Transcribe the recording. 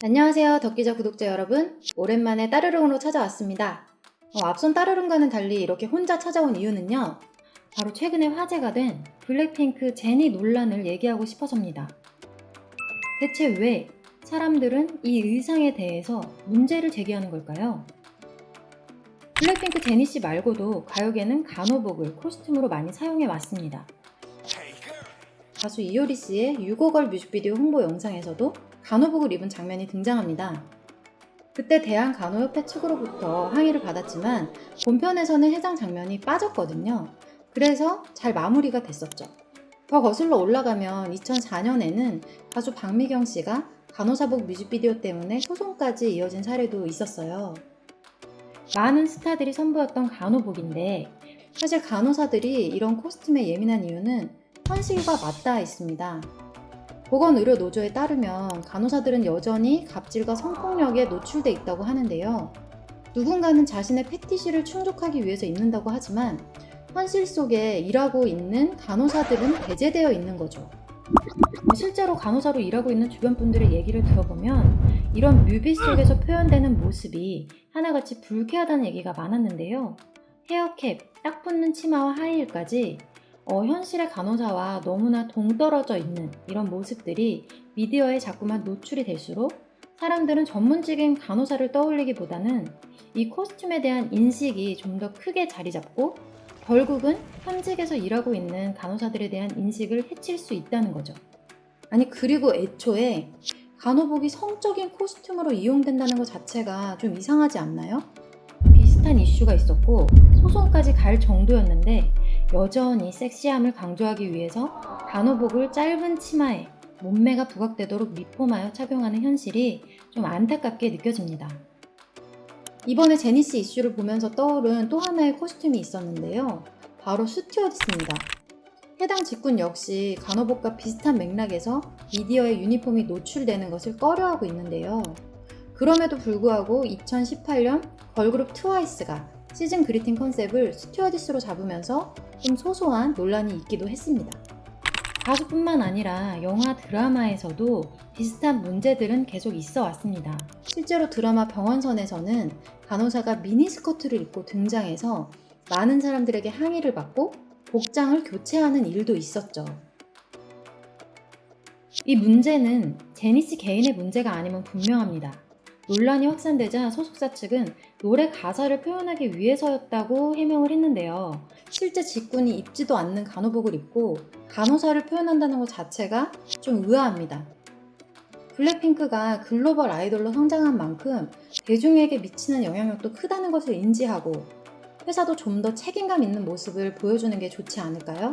안녕하세요. 덕기자 구독자 여러분. 오랜만에 따르릉으로 찾아왔습니다. 어, 앞선 따르릉과는 달리 이렇게 혼자 찾아온 이유는요. 바로 최근에 화제가 된 블랙핑크 제니 논란을 얘기하고 싶어서입니다. 대체 왜 사람들은 이 의상에 대해서 문제를 제기하는 걸까요? 블랙핑크 제니 씨 말고도 가요계는 간호복을 코스튬으로 많이 사용해 왔습니다. 가수 이효리 씨의 6억걸 뮤직비디오 홍보 영상에서도 간호복을 입은 장면이 등장합니다. 그때 대한간호협회 측으로부터 항의를 받았지만 본편에서는 해당 장면이 빠졌거든요. 그래서 잘 마무리가 됐었죠. 더 거슬러 올라가면 2004년에는 가수 박미경 씨가 간호사복 뮤직비디오 때문에 소송까지 이어진 사례도 있었어요. 많은 스타들이 선보였던 간호복인데 사실 간호사들이 이런 코스튬에 예민한 이유는 현실과 맞닿아 있습니다. 보건의료노조에 따르면 간호사들은 여전히 갑질과 성폭력에 노출돼 있다고 하는데요. 누군가는 자신의 패티시를 충족하기 위해서 입는다고 하지만 현실 속에 일하고 있는 간호사들은 배제되어 있는 거죠. 실제로 간호사로 일하고 있는 주변 분들의 얘기를 들어보면 이런 뮤비 속에서 표현되는 모습이 하나같이 불쾌하다는 얘기가 많았는데요. 헤어캡, 딱 붙는 치마와 하이힐까지 어, 현실의 간호사와 너무나 동떨어져 있는 이런 모습들이 미디어에 자꾸만 노출이 될수록 사람들은 전문직인 간호사를 떠올리기보다는 이 코스튬에 대한 인식이 좀 더 크게 자리 잡고 결국은 현직에서 일하고 있는 간호사들에 대한 인식을 해칠 수 있다는 거죠. 아니, 그리고 애초에 간호복이 성적인 코스튬으로 이용된다는 것 자체가 좀 이상하지 않나요? 비슷한 이슈가 있었고 소송까지 갈 정도였는데 여전히 섹시함을 강조하기 위해서 간호복을 짧은 치마에 몸매가 부각되도록 리폼하여 착용하는 현실이 좀 안타깝게 느껴집니다. 이번에 제니씨 이슈를 보면서 떠오른 또 하나의 코스튬이 있었는데요. 바로 스튜어디스입니다. 해당 직군 역시 간호복과 비슷한 맥락에서 미디어의 유니폼이 노출되는 것을 꺼려하고 있는데요. 그럼에도 불구하고 2018년 걸그룹 트와이스가 시즌 그리팅 컨셉을 스튜어디스로 잡으면서 좀 소소한 논란이 있기도 했습니다. 가수뿐만 아니라 영화 드라마에서도 비슷한 문제들은 계속 있어 왔습니다. 실제로 드라마 병원선에서는 간호사가 미니스커트를 입고 등장해서 많은 사람들에게 항의를 받고 복장을 교체하는 일도 있었죠. 이 문제는 제니씨 개인의 문제가 아니면 분명합니다. 논란이 확산되자 소속사 측은 노래 가사를 표현하기 위해서였다고 해명을 했는데요. 실제 직군이 입지도 않는 간호복을 입고 간호사를 표현한다는 것 자체가 좀 의아합니다. 블랙핑크가 글로벌 아이돌로 성장한 만큼 대중에게 미치는 영향력도 크다는 것을 인지하고 회사도 좀 더 책임감 있는 모습을 보여주는 게 좋지 않을까요?